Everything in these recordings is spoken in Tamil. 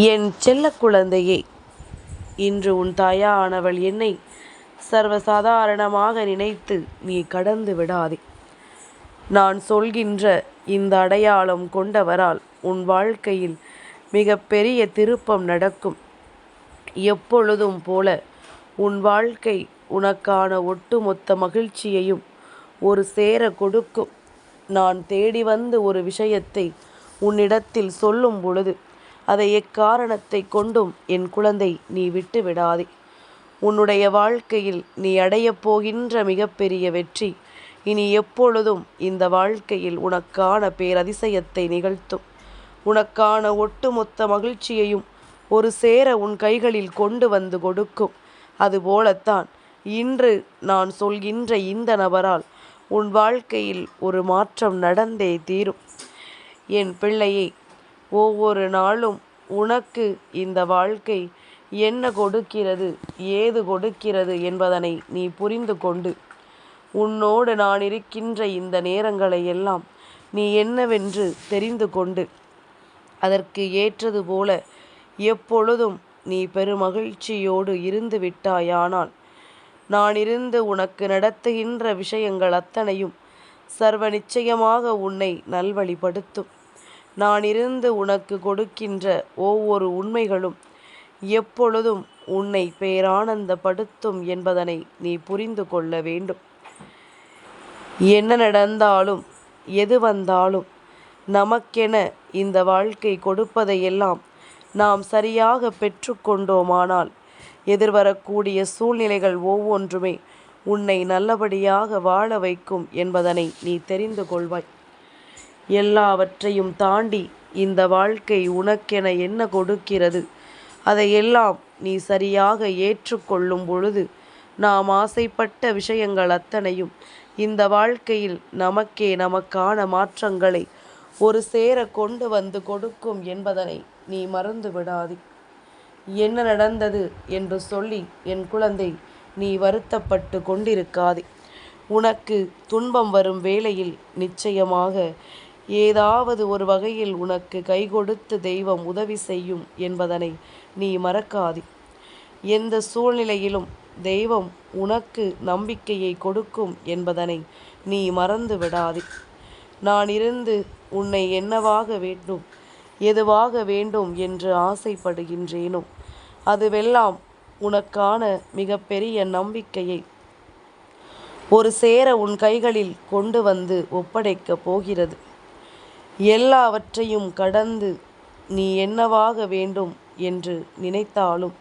என் செல்ல குழந்தையே இன்று உன் தாயானவள் என்னை சர்வசாதாரணமாக நினைத்து நீ கடந்து விடாதே. நான் சொல்கின்ற இந்த அடையாளம் கொண்டவரால் உன் வாழ்க்கையில் மிகப்பெரிய திருப்பம் நடக்கும். எப்பொழுதும் போல உன் வாழ்க்கை உனக்கான ஒட்டுமொத்த மகிழ்ச்சியையும் ஒரு சேர கொடுக்கும். நான் தேடி வந்து ஒரு விஷயத்தை உன்னிடத்தில் சொல்லும் பொழுது அதை எக்காரணத்தை கொண்டும் என் குழந்தை நீ விட்டு விடாதே உன்னுடைய வாழ்க்கையில் நீ அடையப் போகின்ற மிகப்பெரிய வெற்றி. இனி எப்பொழுதும் இந்த வாழ்க்கையில் உனக்கான பேரதிசயத்தை நிகழ்த்தும். உனக்கான ஒட்டுமொத்த மகிழ்ச்சியையும் ஒரு சேர உன் கைகளில் கொண்டு வந்து கொடுக்கும். அதுபோலத்தான் இன்று நான் சொல்கின்ற இந்த நபரால் உன் வாழ்க்கையில் ஒரு மாற்றம் நடந்தே தீரும். என் பிள்ளையை ஒவ்வொரு நாளும் உனக்கு இந்த வாழ்க்கை என்ன கொடுக்கிறது ஏது கொடுக்கிறது என்பதனை நீ புரிந்து கொண்டு உன்னோடு நான் இருக்கின்ற இந்த நேரங்களை எல்லாம் நீ என்னவென்று தெரிந்து கொண்டு அதற்கு ஏற்றது போல எப்பொழுதும் நீ பெருமகிழ்ச்சியோடு இருந்து விட்டாயானால் நான் இருந்து உனக்கு நடத்துகின்ற விஷயங்கள் அத்தனையும் சர்வ நிச்சயமாக உன்னை நல்வழிப்படுத்தும். நான் இருந்து உனக்கு கொடுக்கின்ற ஒவ்வொரு உண்மைகளும் எப்பொழுதும் உன்னை பேரானந்தப்படுத்தும் என்பதனை நீ புரிந்து கொள்ள வேண்டும். என்ன நடந்தாலும் எது வந்தாலும் நமக்கென இந்த வாழ்க்கை கொடுப்பதையெல்லாம் நாம் சரியாக பெற்றுக்கொண்டோமானால் எதிர்வரக்கூடிய சூழ்நிலைகள் ஒவ்வொன்றுமே உன்னை நல்லபடியாக வாழ வைக்கும் என்பதனை நீ தெரிந்து கொள்வாய். எல்லாவற்றையும் தாண்டி இந்த வாழ்க்கை உனக்கென என்ன கொடுக்கிறது? அதையெல்லாம் நீ சரியாக ஏற்றுக்கொள்ளும் பொழுது நாம் ஆசைப்பட்ட விஷயங்கள் அத்தனையும் இந்த வாழ்க்கையில் நமக்கே நமக்கான மாற்றங்களை ஒரு சேர கொண்டு வந்து கொடுக்கும் என்பதனை நீ மறந்து விடாதே. என்ன நடந்தது என்று சொல்லி என் குழந்தை நீ வருத்தப்பட்டு கொண்டிருக்காதே. உனக்கு துன்பம் வரும் வேளையில் நிச்சயமாக ஏதாவது ஒரு வகையில் உனக்கு கை கொடுத்து தெய்வம் உதவி செய்யும் என்பதனை நீ மறக்காதே. எந்த சூழ்நிலையிலும் தெய்வம் உனக்கு நம்பிக்கையை கொடுக்கும் என்பதனை நீ மறந்து விடாதே. நான் இருந்து உன்னை என்னவாக வேண்டும் எதுவாக வேண்டும் என்று ஆசைப்படுகின்றேனோ அதுவெல்லாம் உனக்கான மிகப்பெரிய நம்பிக்கையை ஒரு சேர உன் கைகளில் கொண்டு வந்து ஒப்படைக்கப் போகிறது. எல்லாவற்றையும் கடந்து நீ என்னவாக வேண்டும் என்று நினைத்தாலும்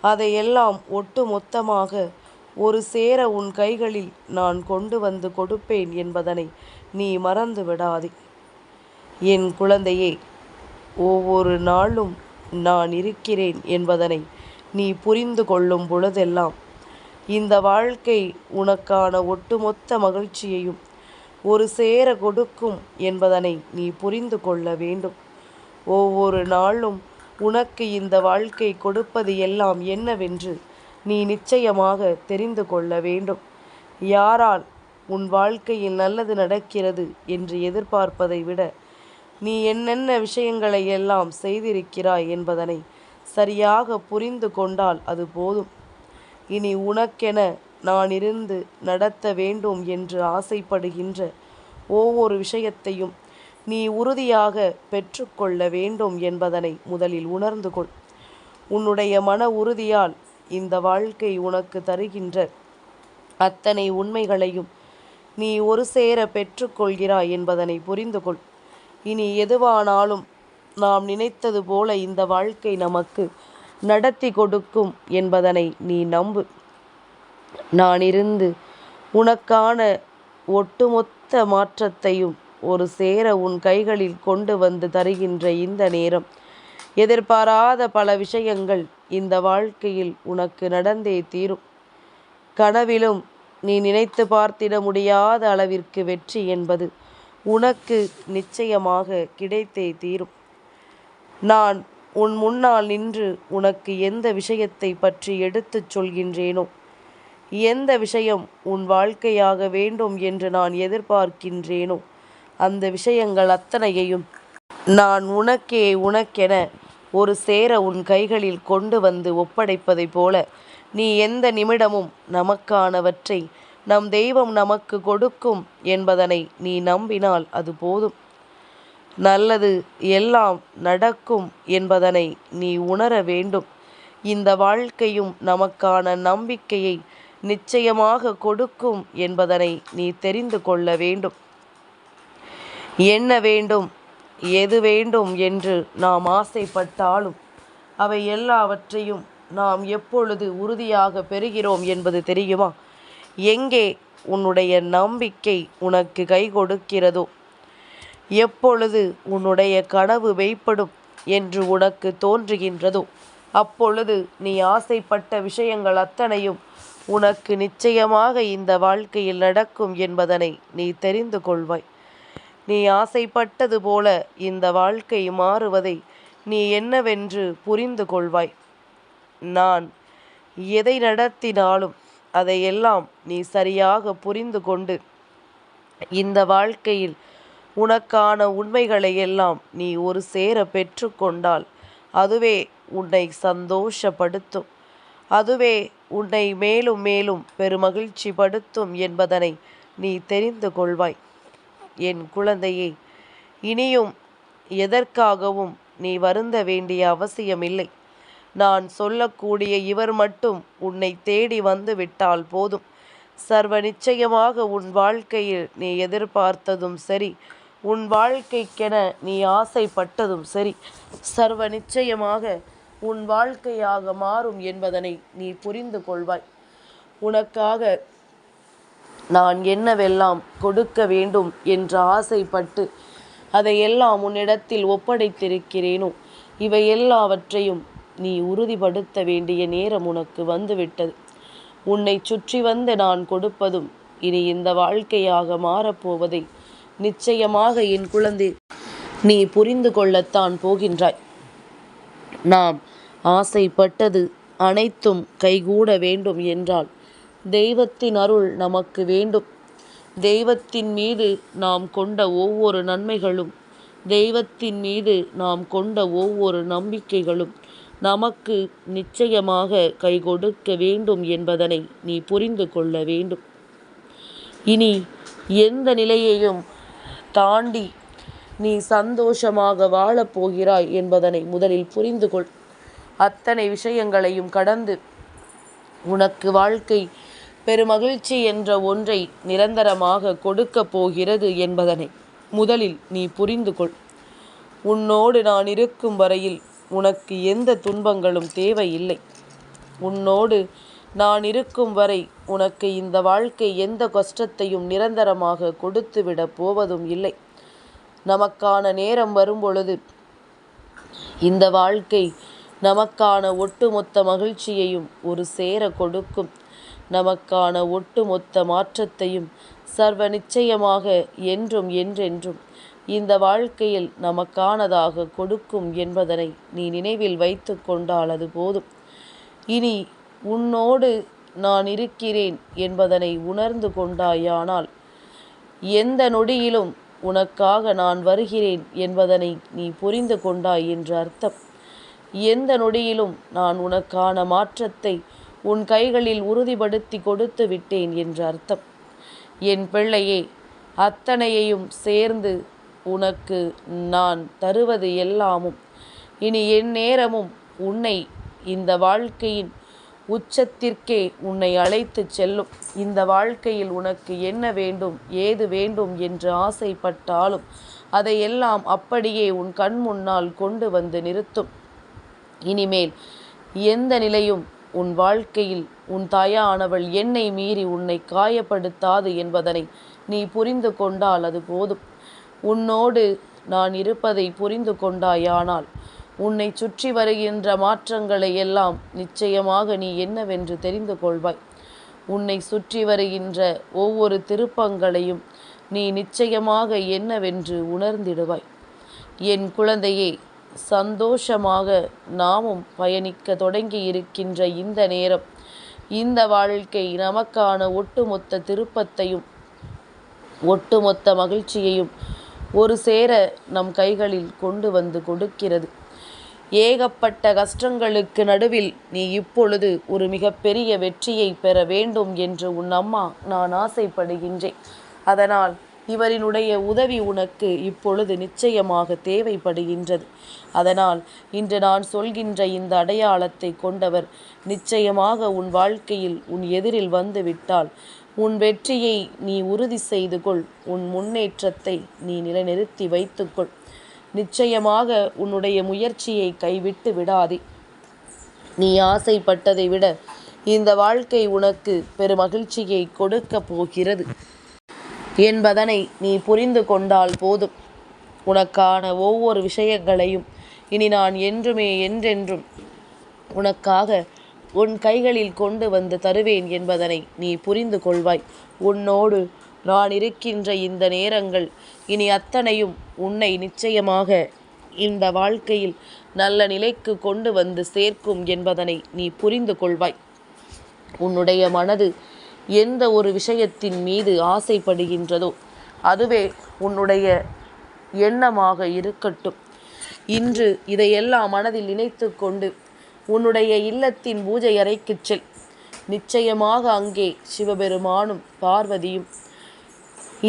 அதையெல்லாம் ஒட்டு மொத்தமாக ஒரு சேர உன் கைகளில் நான் கொண்டு வந்து கொடுப்பேன் என்பதனை நீ மறந்து விடாதே. என் குழந்தையே ஒவ்வொரு நாளும் நான் இருக்கிறேன் என்பதனை நீ புரிந்து கொள்ளும் பொழுதெல்லாம் இந்த வாழ்க்கை உனக்கான ஒட்டுமொத்த மகிழ்ச்சியையும் ஒரு சேர கொடுக்கும் என்பதனை நீ புரிந்து கொள்ள வேண்டும். ஒவ்வொரு நாளும் உனக்கு இந்த வாழ்க்கை கொடுப்பது எல்லாம் என்னவென்று நீ நிச்சயமாக தெரிந்து கொள்ள வேண்டும். யாரால் உன் வாழ்க்கையில் நல்லது நடக்கிறது என்று எதிர்பார்ப்பதை விட நீ என்னென்ன விஷயங்களை எல்லாம் செய்திருக்கிறாய் என்பதனை சரியாக புரிந்து கொண்டால் அது போதும். இனி உனக்கென நான் இருந்து நடத்த வேண்டும் என்று ஆசைப்படுகின்ற ஒவ்வொரு விஷயத்தையும் நீ உறுதியாக பெற்றுக்கொள்ள வேண்டும் என்பதனை முதலில் உணர்ந்து கொள். உன்னுடைய மன உறுதியால் இந்த வாழ்க்கை உனக்கு தருகின்ற அத்தனை உண்மைகளையும் நீ ஒரு சேர பெற்றுக்கொள்கிறாய் என்பதனை புரிந்து கொள். இனி எதுவானாலும் நாம் நினைத்தது போல இந்த வாழ்க்கை நமக்கு நடத்தி கொடுக்கும் என்பதனை நீ நம்பு. நான் இருந்து உனக்கான ஒட்டுமொத்த மாற்றத்தையும் ஒரு சேர உன் கைகளில் கொண்டு வந்து தருகின்ற இந்த நேரம். எதிர்பாராத பல விஷயங்கள் இந்த வாழ்க்கையில் உனக்கு நடந்தே தீரும். கனவிலும் நீ நினைத்து பார்த்திட முடியாத அளவிற்கு வெற்றி என்பது உனக்கு நிச்சயமாக கிடைத்தே தீரும். நான் உன் முன்னால் நின்று உனக்கு எந்த விஷயத்தை பற்றி எடுத்துச் சொல்கின்றேனோ எந்த விஷயம் உன் வாழ்க்கையாக வேண்டும் என்று நான் எதிர்பார்க்கின்றேனோ அந்த விஷயங்கள் அத்தனையையும் நான் உனக்கே உனக்கென ஒரு சேர உன் கைகளில் கொண்டு வந்து ஒப்படைப்பதைப் போல நீ எந்த நிமிடமும் நமக்கானவற்றை நம் தெய்வம் நமக்கு கொடுக்கும் என்பதனை நீ நம்பினால் அது போதும். நல்லது எல்லாம் நடக்கும் என்பதனை நீ உணர வேண்டும். இந்த வாழ்க்கையும் நமக்கான நம்பிக்கையை நிச்சயமாக கொடுக்கும் என்பதனை நீ தெரிந்து கொள்ள வேண்டும். என்ன வேண்டும்? எது வேண்டும் என்று நாம் ஆசைப்பட்டாலும் அவை எல்லாவற்றையும் நாம் எப்பொழுது உறுதியாக பெறுகிறோம் என்பது தெரியுமா? எங்கே உன்னுடைய நம்பிக்கை உனக்கு கை கொடுக்கிறதோ எப்பொழுது உன்னுடைய கனவு வெய்ப்படும் என்று உனக்கு தோன்றுகின்றதோ அப்பொழுது நீ ஆசைப்பட்ட விஷயங்கள் அத்தனையும் உனக்கு நிச்சயமாக இந்த வாழ்க்கையில் நடக்கும் என்பதனை நீ தெரிந்து கொள்வாய். நீ ஆசைப்பட்டது போல இந்த வாழ்க்கை மாறுவதை நீ என்னவென்று புரிந்து கொள்வாய். நான் எதை நடத்தினாலும் அதையெல்லாம் நீ சரியாக புரிந்து கொண்டு இந்த வாழ்க்கையில் உனக்கான உண்மைகளை எல்லாம் நீ ஒரு சேர பெற்றுக்கொண்டால் அதுவே உன்னை சந்தோஷப்படுத்தும். அதுவே உன்னை மேலும் மேலும் பெருமகிழ்ச்சி படுத்தும் என்பதனை நீ தெரிந்து கொள்வாய். என் குழந்தையே இனியும் எதற்காகவும் நீ வருந்த வேண்டிய அவசியமில்லை. நான் சொல்லக்கூடிய இவர் மட்டும் உன்னை தேடி வந்து விட்டால் போதும். சர்வ நிச்சயமாக உன் வாழ்க்கையில் நீ எதிர்பார்த்ததும் சரி உன் வாழ்க்கைக்கென நீ ஆசைப்பட்டதும் சரி. சர்வ நிச்சயமாக உன் வாழ்க்கையாக மாறும் என்பதனை நீ புரிந்து கொள்வாய். உனக்காக நான் என்னவெல்லாம் கொடுக்க வேண்டும் என்று ஆசைப்பட்டு அதையெல்லாம் உன்னிடத்தில் ஒப்படைத்திருக்கிறேனோ இவை எல்லாவற்றையும் நீ உறுதிப்படுத்த வேண்டிய நேரம் உனக்கு வந்துவிட்டது. உன்னை சுற்றி வந்து நான் கொடுப்பதும் இனி இந்த வாழ்க்கையாக மாறப்போவதை நிச்சயமாக என் குழந்தை நீ புரிந்து கொள்ளத்தான் போகின்றாய். நாம் ஆசைப்பட்டது அனைத்தும் கைகூட வேண்டும் என்றால் தெய்வத்தின் அருள் நமக்கு வேண்டும். தெய்வத்தின் மீது நாம் கொண்ட ஒவ்வொரு நன்மைகளும் தெய்வத்தின் மீது நாம் கொண்ட ஒவ்வொரு நம்பிக்கைகளும் நமக்கு நிச்சயமாக கை கொடுக்க வேண்டும் என்பதனை நீ புரிந்து கொள்ள வேண்டும். இனி எந்த நிலையையும் தாண்டி நீ சந்தோஷமாக வாழப்போகிறாய் என்பதனை முதலில் புரிந்து கொள். அத்தனை விஷயங்களையும் கடந்து உனக்கு வாழ்க்கை பெருமகிழ்ச்சி என்ற ஒன்றை நிரந்தரமாக கொடுக்கப் போகிறது என்பதனை முதலில் நீ புரிந்து கொள். உன்னோடு நான் இருக்கும் வரையில் உனக்கு எந்த துன்பங்களும் தேவையில்லை. உன்னோடு நான் இருக்கும் வரை உனக்கு இந்த வாழ்க்கை எந்த கஷ்டத்தையும் நிரந்தரமாக கொடுத்துவிட போவதும் இல்லை. நமக்கான நேரம் வரும்பொழுது இந்த வாழ்க்கை நமக்கான ஒட்டுமொத்த மகிழ்ச்சியையும் ஒரு சேர கொடுக்கும். நமக்கான ஒட்டுமொத்த மாற்றத்தையும் சர்வ நிச்சயமாக என்றும் என்றென்றும் இந்த வாழ்க்கையில் நமக்கானதாக கொடுக்கும் என்பதனை நீ நினைவில் வைத்து கொண்டால் அது போதும். இனி உன்னோடு நான் இருக்கிறேன் என்பதனை உணர்ந்து கொண்டாயானால் எந்த நொடியிலும் உனக்காக நான் வருகிறேன் என்பதனை நீ புரிந்து கொண்டாய் என்று அர்த்தம். எந்த நொடியிலும் நான் உனக்கான மாற்றத்தை உன் கைகளில் உறுதிப்படுத்தி கொடுத்து விட்டேன் என்று அர்த்தம். என் பிள்ளையே அத்தனையையும் சேர்ந்து உனக்கு நான் தருவது எல்லாமும். இனி என் நேரமும் உன்னை இந்த வாழ்க்கையின் உச்சத்திற்கே உன்னை அழைத்து செல்லும். இந்த வாழ்க்கையில் உனக்கு என்ன வேண்டும் ஏது வேண்டும் என்று ஆசைப்பட்டாலும் அதையெல்லாம் அப்படியே உன் கண் முன்னால் கொண்டு வந்து நிறுத்தும். இனிமேல் எந்த நிலையும் உன் வாழ்க்கையில் உன் தாயானவள் என்னை மீறி உன்னை காயப்படுத்தாது என்பதனை நீ புரிந்து கொண்டால் அது போதும். உன்னோடு நான் இருப்பதை புரிந்து கொண்டாயானால் உன்னை சுற்றி வருகின்ற மாற்றங்களை எல்லாம் நிச்சயமாக நீ என்னவென்று தெரிந்து கொள்வாய். உன்னை சுற்றி வருகின்ற ஒவ்வொரு திருப்பங்களையும் நீ நிச்சயமாக என்னவென்று உணர்ந்திடுவாய். என் குழந்தையே சந்தோஷமாக நாமும் பயணிக்க தொடங்கி இருக்கின்ற இந்த நேரம் இந்த வாழ்க்கை நமக்கான ஒட்டுமொத்த திருப்பத்தையும் ஒட்டுமொத்த மகிழ்ச்சியையும் ஒரு சேர நம் கைகளில் கொண்டு வந்து கொடுக்கிறது. ஏகப்பட்ட கஷ்டங்களுக்கு நடுவில் நீ இப்பொழுது ஒரு மிகப்பெரிய வெற்றியை பெற வேண்டும் என்று உன் அம்மா நான் ஆசைப்படுகின்றேன். அதனால் இவரினுடைய உதவி உனக்கு இப்பொழுது நிச்சயமாக தேவைப்படுகின்றது. அதனால் இன்று நான் சொல்கின்ற இந்த அடையாளத்தை கொண்டவர் நிச்சயமாக உன் வாழ்க்கையில் உன் எதிரில் வந்து விட்டால் உன் வெற்றியை நீ உறுதி செய்து கொள் உன் முன்னேற்றத்தை நீ நிலைநிறுத்தி வைத்துக்கொள் நிச்சயமாக உன்னுடைய முயற்சியை கைவிட்டு விடாதே. நீ ஆசைப்பட்டதை விட இந்த வாழ்க்கை உனக்கு பெருமகிழ்ச்சியை கொடுக்க போகிறது. என்பதனை நீ புரிந்து கொண்டால் போதும். உனக்கான ஒவ்வொரு விஷயங்களையும் இனி நான் என்றுமே என்றென்றும் உனக்காக உன் கைகளில் கொண்டு வந்து தருவேன் என்பதனை நீ புரிந்து கொள்வாய். உன்னோடு நான் இருக்கின்ற இந்த நேரங்கள் இனி அத்தனையும் உன்னை நிச்சயமாக இந்த வாழ்க்கையில் நல்ல நிலைக்கு கொண்டு வந்து சேர்க்கும் என்பதனை நீ புரிந்து கொள்வாய். உன்னுடைய மனது எந்த ஒரு விஷயத்தின் மீது ஆசைப்படுகின்றதோ அதுவே உன்னுடைய எண்ணமாக இருக்கட்டும். இன்று இதையெல்லாம் மனதில் நினைத்து கொண்டு உன்னுடைய இல்லத்தின் பூஜை அறைக்கு செல். நிச்சயமாக அங்கே சிவபெருமானும் பார்வதியும்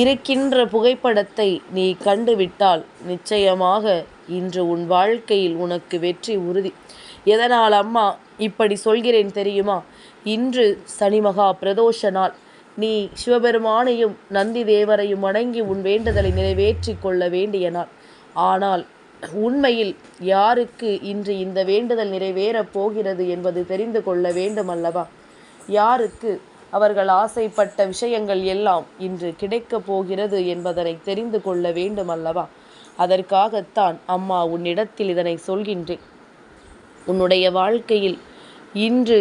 இருக்கின்ற புகைப்படத்தை நீ கண்டுவிட்டால் நிச்சயமாக இன்று உன் வாழ்க்கையில் உனக்கு வெற்றி உறுதி. எதனால் அம்மா இப்படி சொல்கிறேன் தெரியுமா? இன்று சனிமகா பிரதோஷ நாள். நீ சிவபெருமானையும் நந்தி தேவரையும் வணங்கி உன் வேண்டுதலை நிறைவேற்றி கொள்ள வேண்டிய நாள். ஆனால் உண்மையில் யாருக்கு இன்று இந்த வேண்டுதல் நிறைவேறப் போகிறது என்பது தெரிந்து கொள்ள வேண்டும் அல்லவா யாருக்கு? அவர்கள் ஆசைப்பட்ட விஷயங்கள் எல்லாம் இன்று கிடைக்கப் போகிறது என்பதனை தெரிந்து கொள்ள வேண்டும் அல்லவா அதற்காகத்தான் அம்மா உன்னிடத்தில் இதனை சொல்கின்றேன். உன்னுடைய வாழ்க்கையில் இன்று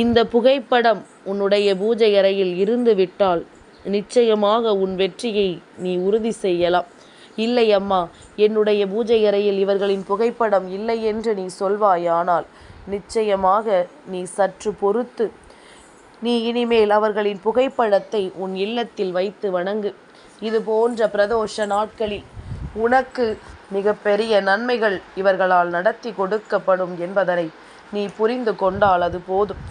இந்த புகைப்படம் உன்னுடைய பூஜை அறையில் இருந்து விட்டால் நிச்சயமாக உன் வெற்றியை நீ உறுதி செய்யலாம். இல்லை அம்மா என்னுடைய பூஜை அறையில் இவர்களின் புகைப்படம் இல்லை என்று நீ சொல்வாயானால் நிச்சயமாக நீ சற்று பொறுத்து. நீ இனிமேல் அவர்களின் புகைப்படத்தை உன் இல்லத்தில் வைத்து வணங்கு. இது போன்ற பிரதோஷ நாட்களில் உனக்கு மிகப்பெரிய நன்மைகள் இவர்களால் நடத்தி கொடுக்கப்படும் என்பதனை நீ புரிந்து கொண்டால் அது போதும்.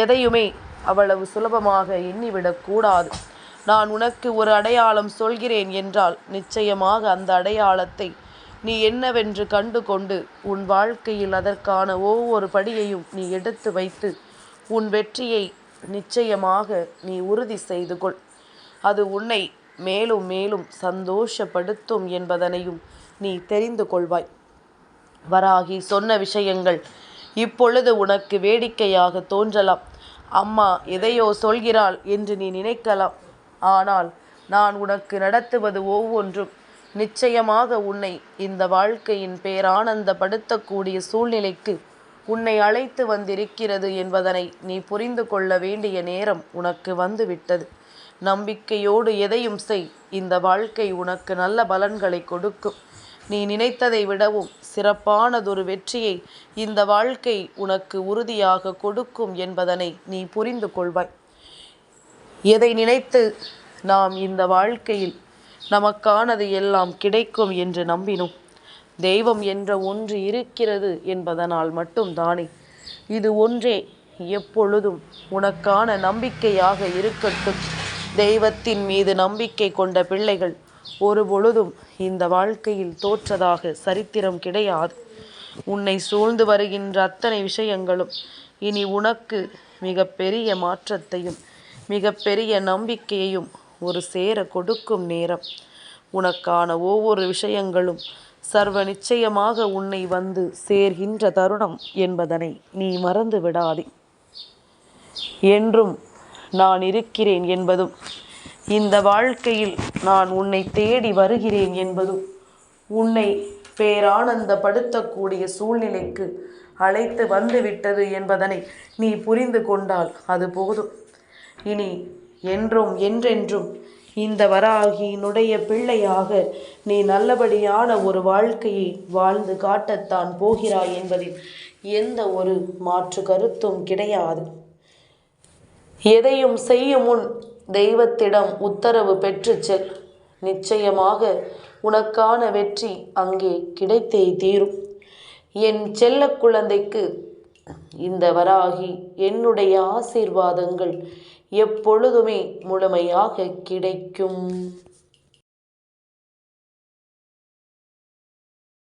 எதையுமே அவ்வளவு சுலபமாக எண்ணிவிடக்கூடாது நான் உனக்கு ஒரு அடையாளம் சொல்கிறேன் என்றால் நிச்சயமாக அந்த அடையாளத்தை நீ என்னவென்று கண்டு கொண்டு உன் வாழ்க்கையில் அதற்கான ஒவ்வொரு படியையும் நீ எடுத்து வைத்து உன் வெற்றியை நிச்சயமாக நீ உறுதி செய்து கொள். அது உன்னை மேலும் மேலும் சந்தோஷப்படுத்தும் என்பதனையும் நீ தெரிந்து கொள்வாய். வராகி சொன்ன விஷயங்கள் இப்பொழுது உனக்கு வேடிக்கையாக தோன்றலாம். அம்மா எதையோ சொல்கிறாள் என்று நீ நினைக்கலாம். ஆனால் நான் உனக்கு நடத்துவது ஒவ்வொன்றும். நிச்சயமாக உன்னை இந்த வாழ்க்கையின் பேரானந்தப்படுத்தக்கூடிய சூழ்நிலைக்கு உன்னை அழைத்து வந்திருக்கிறது என்பதனை நீ புரிந்து கொள்ள வேண்டிய நேரம் உனக்கு வந்துவிட்டது. நம்பிக்கையோடு எதையும் செய். இந்த வாழ்க்கை உனக்கு நல்ல பலன்களை கொடுக்கும். நீ நினைத்ததை விடவும் சிறப்பானதொரு வெற்றியை இந்த வாழ்க்கை உனக்கு உறுதியாக கொடுக்கும் என்பதனை நீ புரிந்து கொள்வாய். எதை நினைத்து நாம் இந்த வாழ்க்கையில் நமக்கானது எல்லாம் கிடைக்கும் என்று நம்பினோம். தெய்வம் என்ற ஒன்று இருக்கிறது என்பதனால் மட்டும்தானே இது ஒன்றே எப்பொழுதும் உனக்கான நம்பிக்கையாக இருக்கட்டும். தெய்வத்தின் மீது நம்பிக்கை கொண்ட பிள்ளைகள் ஒரு பொழுதும் இந்த வாழ்க்கையில் தோற்றதாக சரித்திரம் கிடையாது. உன்னை சூழ்ந்து வருகின்ற அத்தனை விஷயங்களும் இனி உனக்கு மிகப்பெரிய மாற்றத்தையும் மிகப்பெரிய நம்பிக்கையையும் ஒரு சேர கொடுக்கும் நேரம். உனக்கான ஒவ்வொரு விஷயங்களும் சர்வ நிச்சயமாக உன்னை வந்து சேர்கின்ற தருணம் என்பதனை நீ மறந்து விடாதே என்றும் நான் இருக்கிறேன் என்பதும் இந்த வாழ்க்கையில் நான் உன்னை தேடி வருகிறேன் என்பதும் உன்னை பேரானந்தப்படுத்தக்கூடிய சூழ்நிலைக்கு அழைத்து வந்துவிட்டது என்பதனை நீ புரிந்து கொண்டால் அது போதும். இனி என்றும் என்றென்றும் இந்த வராகியினுடைய பிள்ளையாக நீ நல்லபடியான ஒரு வாழ்க்கையை வாழ்ந்து காட்டத்தான் போகிறாய் என்பதில் எந்த ஒரு மாற்று கருத்தும் கிடையாது. எதையும் செய்யும் முன் தெய்வத்திடம் உத்தரவு பெற்று செல். நிச்சயமாக உனக்கான வெற்றி அங்கே கிடைத்தே தீரும். என் செல்ல குழந்தைக்கு இந்த வராகி என்னுடைய ஆசீர்வாதங்கள் எப்பொழுதுமே முழுமையாக கிடைக்கும்.